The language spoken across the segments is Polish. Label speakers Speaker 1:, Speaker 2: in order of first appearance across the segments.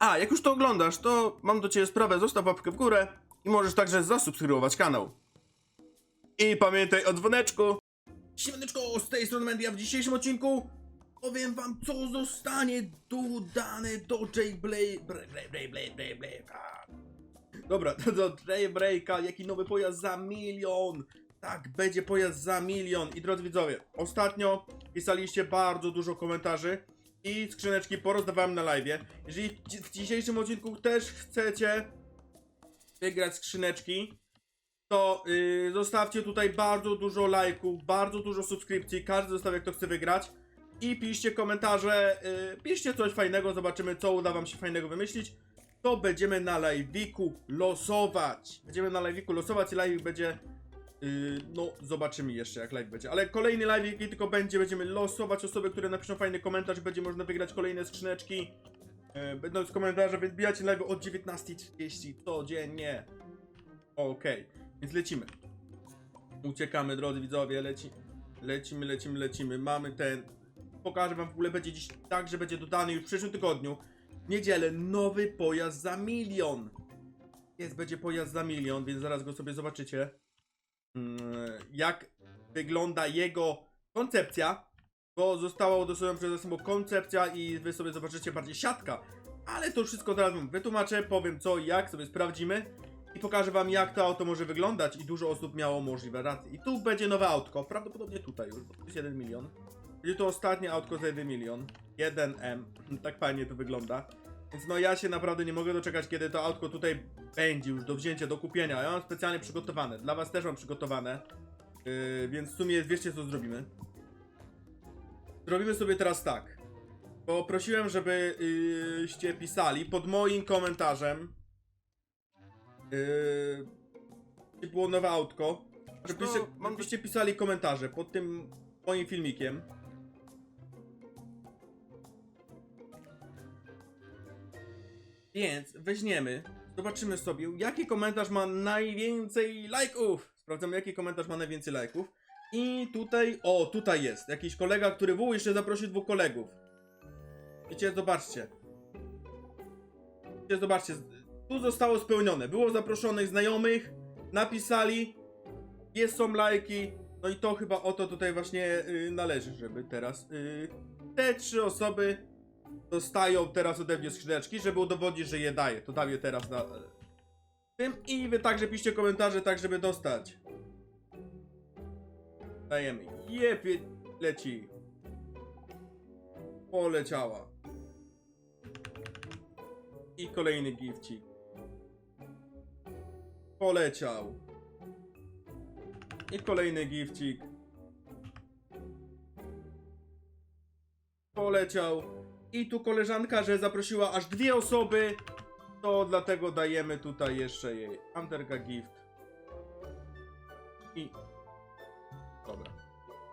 Speaker 1: A, jak już to oglądasz, to mam do ciebie sprawę, zostaw łapkę w górę i możesz także zasubskrybować kanał. I pamiętaj o dzwoneczku. Siemaneczko, z tej strony Mandy, w dzisiejszym odcinku powiem wam, co zostanie dodane do breaka. Dobra, do Jailbreaka, jaki nowy pojazd za milion. Tak, będzie pojazd za milion. I drodzy widzowie, ostatnio pisaliście bardzo dużo komentarzy i skrzyneczki porozdawałem na live. Jeżeli w dzi- w dzisiejszym odcinku też chcecie wygrać skrzyneczki, to yy, zostawcie tutaj bardzo dużo lajków, bardzo dużo subskrypcji, każdy zostawia kto chce wygrać i piszcie komentarze, yy, piszcie coś fajnego, zobaczymy co uda wam się fajnego wymyślić. To będziemy na live'iku losować. Będziemy na live'iku losować i live będzie no, zobaczymy jeszcze jak live będzie. Ale kolejny live, jaki tylko będzie, będziemy losować osoby, które napiszą fajny komentarz. Będzie można wygrać kolejne skrzyneczki. Yy, będą z komentarza, więc live od 19.30 codziennie. Okej, więc lecimy. Uciekamy, drodzy widzowie, leci, lecimy, lecimy, lecimy. Mamy ten. Pokażę wam w ogóle, będzie dziś tak, że będzie dodany już w przyszłym tygodniu. W niedzielę nowy pojazd za milion. Jest, będzie pojazd za milion, więc zaraz go sobie zobaczycie jak wygląda jego koncepcja, bo została udostępniona przez osobą koncepcja i wy sobie zobaczycie bardziej siatka. Ale to wszystko teraz wam wytłumaczę, powiem co i jak, sobie sprawdzimy i pokażę wam jak to auto może wyglądać i dużo osób miało możliwe racje. I tu będzie nowe autko, prawdopodobnie tutaj już, bo to jest 1 milion. Będzie to ostatnie autko za 1 milion. 1M, tak fajnie to wygląda. Więc no ja się naprawdę nie mogę doczekać, kiedy to autko tutaj będzie już do wzięcia, do kupienia. Ja mam specjalnie przygotowane. Dla was też mam przygotowane. Yy, więc w sumie wiecie co zrobimy. Zrobimy sobie teraz tak. Poprosiłem, żebyście pisali pod moim komentarzem. Yy, było nowe autko. Żebyście, żebyście pisali komentarze pod tym moim filmikiem. Więc weźmiemy, zobaczymy sobie, jaki komentarz ma najwięcej lajków. Sprawdzamy, jaki komentarz ma najwięcej lajków. I tutaj, o, tutaj jest jakiś kolega, który był, jeszcze zaprosił dwóch kolegów. Wiecie, zobaczcie. Zobaczcie, tu zostało spełnione. Było zaproszonych znajomych, napisali, jest są lajki. No i to chyba o to tutaj właśnie y, należy, żeby teraz y, te trzy osoby dostają teraz ode mnie skrzyneczki, żeby udowodnić, że je daję. To daję teraz na tym i wy także piszcie komentarze, tak żeby dostać. Dajemy. Jepie leci. Poleciała. I kolejny gifcik. Poleciał. I kolejny gifcik. Poleciał. I tu koleżanka, że zaprosiła aż dwie osoby, to dlatego dajemy tutaj jeszcze jej Underga Gift. I... Dobra.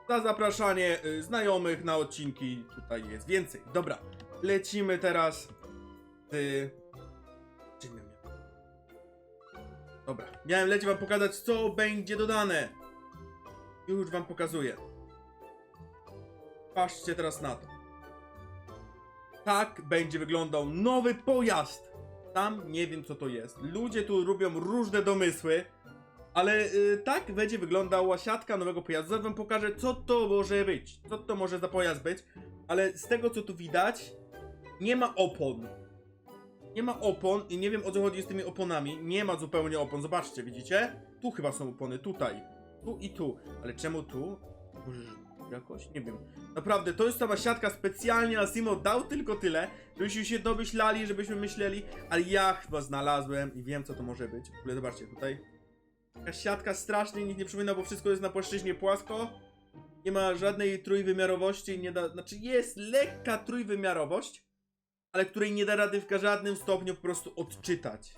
Speaker 1: Za zapraszanie y, znajomych na odcinki tutaj jest więcej. Dobra, lecimy teraz z... Dobra, miałem lecieć wam pokazać co będzie dodane. Już wam pokazuję. Patrzcie teraz na to tak będzie wyglądał nowy pojazd. Tam nie wiem co to jest. Ludzie tu robią różne domysły, ale y, tak będzie wyglądała siatka nowego pojazdu. Zaraz wam pokażę co to może być. Co to może za pojazd być. Ale z tego co tu widać, nie ma opon. Nie ma opon i nie wiem o co chodzi z tymi oponami. Nie ma zupełnie opon. Zobaczcie, widzicie? Tu chyba są opony, tutaj. Tu i tu. Ale czemu tu? Jakoś? Nie wiem. Naprawdę, to jest cała siatka specjalnie na Simo dał tylko tyle, żebyśmy się domyślali, żebyśmy myśleli, ale ja chyba znalazłem i wiem co to może być. W ogóle zobaczcie, tutaj jakaś siatka strasznie nikt nie przypomina, bo wszystko jest na płaszczyźnie płasko. Nie ma żadnej trójwymiarowości, nie da, znaczy jest lekka trójwymiarowość, ale której nie da rady w żadnym stopniu po prostu odczytać.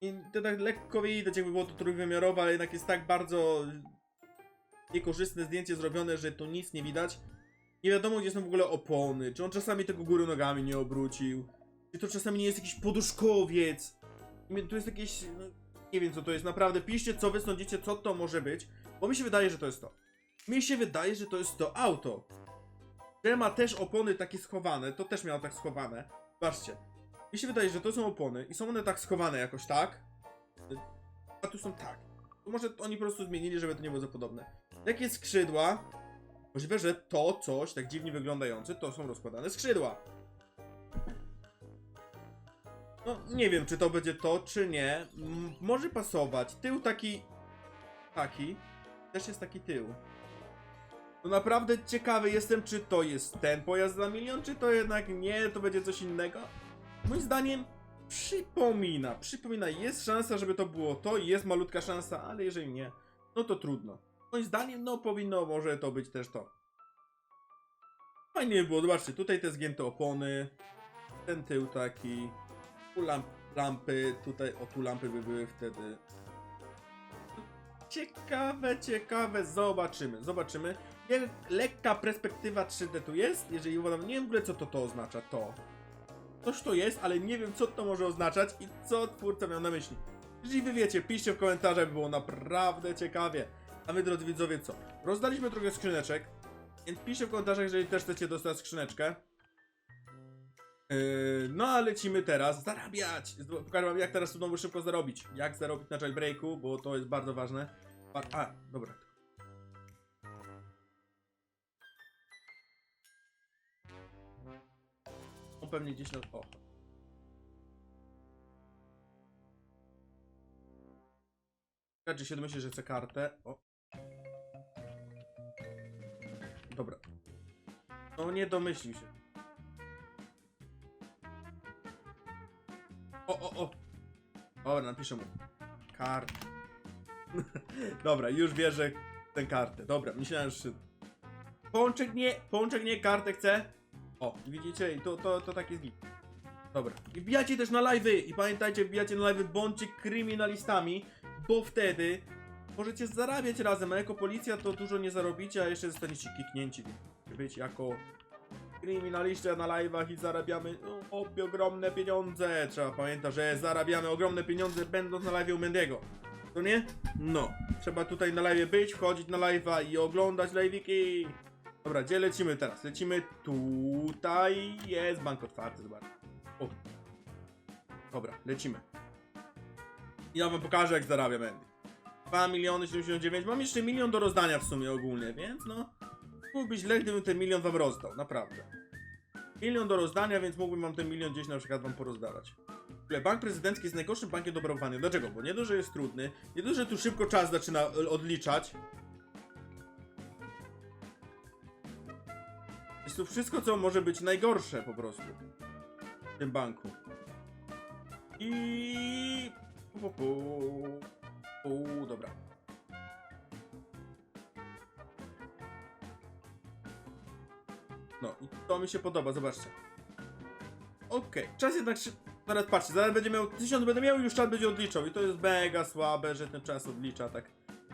Speaker 1: I to tak lekko widać, jakby było to trójwymiarowe, ale jednak jest tak bardzo niekorzystne zdjęcie zrobione, że tu nic nie widać. Nie wiadomo, gdzie są w ogóle opony. Czy on czasami tego góry nogami nie obrócił? Czy to czasami nie jest jakiś poduszkowiec? Tu jest jakieś. No, nie wiem, co to jest. Naprawdę, piszcie, co wy sądzicie, co to może być. Bo mi się wydaje, że to jest to. Mi się wydaje, że to jest to auto. Że ma też opony takie schowane. To też miało tak schowane. Zobaczcie. Mi się wydaje, że to są opony i są one tak schowane jakoś tak. A tu są tak. Może oni po prostu zmienili, żeby to nie było za podobne. Jakie skrzydła? Możliwe, że to coś tak dziwnie wyglądające to są rozkładane skrzydła. No, nie wiem, czy to będzie to, czy nie. M- może pasować. Tył taki. Taki. Też jest taki tył. To naprawdę ciekawy jestem, czy to jest ten pojazd za milion, czy to jednak nie, to będzie coś innego. Moim zdaniem przypomina, przypomina, jest szansa, żeby to było to, jest malutka szansa, ale jeżeli nie, no to trudno. Moim zdaniem, no powinno może to być też to. Fajnie by było, zobaczcie, tutaj te zgięte opony, ten tył taki, tu lamp, lampy, tutaj, o tu lampy by były wtedy. Ciekawe, ciekawe, zobaczymy, zobaczymy. Lekka perspektywa 3D tu jest, jeżeli uważam, nie wiem w ogóle co to to oznacza, to. Coś to jest, ale nie wiem co to może oznaczać i co twórca miał na myśli. Jeżeli wy wiecie, piszcie w komentarzach, by było naprawdę ciekawie. A my, drodzy widzowie, co? Rozdaliśmy trochę skrzyneczek, więc piszcie w komentarzach, jeżeli też chcecie dostać skrzyneczkę. Yy, no a lecimy teraz zarabiać! Pokażę wam jak teraz znowu szybko zarobić. Jak zarobić na jailbreaku, bo to jest bardzo ważne. A, dobra. Pewnie gdzieś na... O. Raczej się domyślę, że chcę kartę. O. Dobra. No nie domyślił się. O, o, o. Dobra, napiszę mu. Kart. Dobra, już wierzę w tę kartę. Dobra, myślałem, że... Pączek nie, pączek nie, kartę chcę. O, widzicie, i to, to, to taki zgib. Dobra. I wbijacie też na live'y. I pamiętajcie, wbijacie na live'y, bądźcie kryminalistami, bo wtedy możecie zarabiać razem, a jako policja to dużo nie zarobicie, a jeszcze zostaniecie kiknięci. Być jako kryminaliści na live'ach i zarabiamy no, ogromne pieniądze. Trzeba pamiętać, że zarabiamy ogromne pieniądze będąc na live'ie u Mendiego. To nie? No. Trzeba tutaj na live'ie być, wchodzić na live'a i oglądać live'iki. Dobra, gdzie lecimy teraz? Lecimy tutaj. Jest bank otwarty, zobacz. O. Dobra, lecimy. Ja wam pokażę jak zarabia Mendy. 2 miliony 79. Mam jeszcze milion do rozdania w sumie ogólnie, więc no. Byłby źle, gdybym ten milion wam rozdał, naprawdę. Milion do rozdania, więc mógłbym wam ten milion gdzieś na przykład wam porozdawać. Bank prezydencki jest najgorszym bankiem do obrabowania. Dlaczego? Bo nie dość, że jest trudny, nie dość, że tu szybko czas zaczyna odliczać. Jest wszystko, co może być najgorsze po prostu. W tym banku. I... Pu, dobra. No i to mi się podoba, zobaczcie. Okej, czas jednak się... Zaraz patrzcie, zaraz będzie miał... Tysiąc będę miał i już czas będzie odliczał. I to jest mega słabe, że ten czas odlicza tak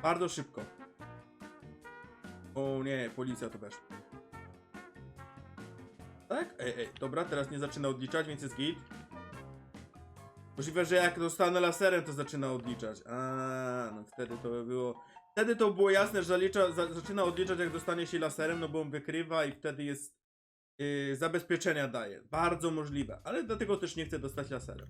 Speaker 1: bardzo szybko. O nie, policja to weszła. Tak? Ej, ej, dobra, teraz nie zaczyna odliczać, więc jest git. Możliwe, że jak dostanę laserem, to zaczyna odliczać. A, no wtedy to by było... Wtedy to było jasne, że zalicza, za, zaczyna odliczać jak dostanie się laserem, no bo on wykrywa i wtedy jest... Yy, zabezpieczenia daje. Bardzo możliwe, ale dlatego też nie chcę dostać laserem.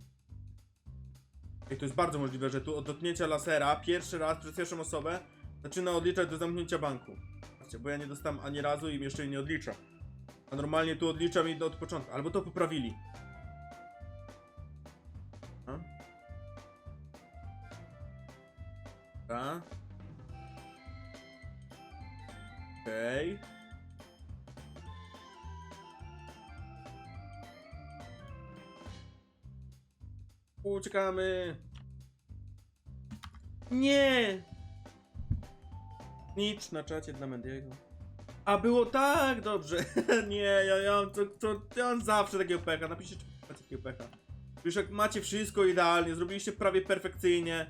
Speaker 1: I to jest bardzo możliwe, że tu od dotknięcia lasera, pierwszy raz przez pierwszą osobę, zaczyna odliczać do zamknięcia banku. Bo ja nie dostałem ani razu i jeszcze nie odlicza. A normalnie tu odlicza mi od początku. Albo to poprawili. A? Dobra. Okej. Uciekamy. Nie! Nic na czacie dla Mendiego. A było tak dobrze. nie, ja, ja, mam to, to, ja mam zawsze takiego pecha. Napiszcie, czy macie takiego pecha. Już jak macie wszystko idealnie, zrobiliście prawie perfekcyjnie.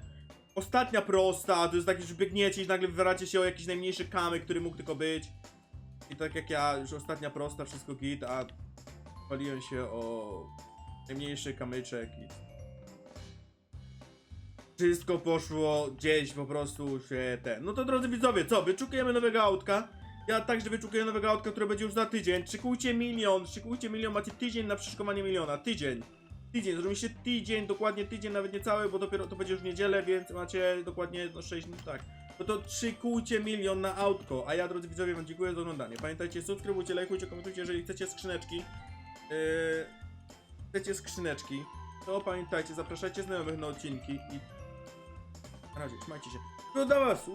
Speaker 1: Ostatnia prosta, to jest takie, że biegniecie i nagle wywieracie się o jakiś najmniejszy kamyk, który mógł tylko być. I tak jak ja, już ostatnia prosta, wszystko git, a paliłem się o najmniejszy kamyczek i wszystko poszło gdzieś po prostu się ten. No to drodzy widzowie, co? Wyczukujemy nowego autka. Ja także wyczekuję nowego autka, które będzie już za tydzień. Szykujcie milion, szykujcie milion, macie tydzień na przyszykowanie miliona. Tydzień. Tydzień, zrobiliście tydzień, dokładnie tydzień, nawet nie cały, bo dopiero to będzie już w niedzielę, więc macie dokładnie no 6 dni, tak. No to szykujcie milion na autko. A ja, drodzy widzowie, wam dziękuję za oglądanie. Pamiętajcie, subskrybujcie, lajkujcie, komentujcie, jeżeli chcecie skrzyneczki. Yy, chcecie skrzyneczki, to pamiętajcie, zapraszajcie znajomych na odcinki i... Na razie, trzymajcie się. Do was!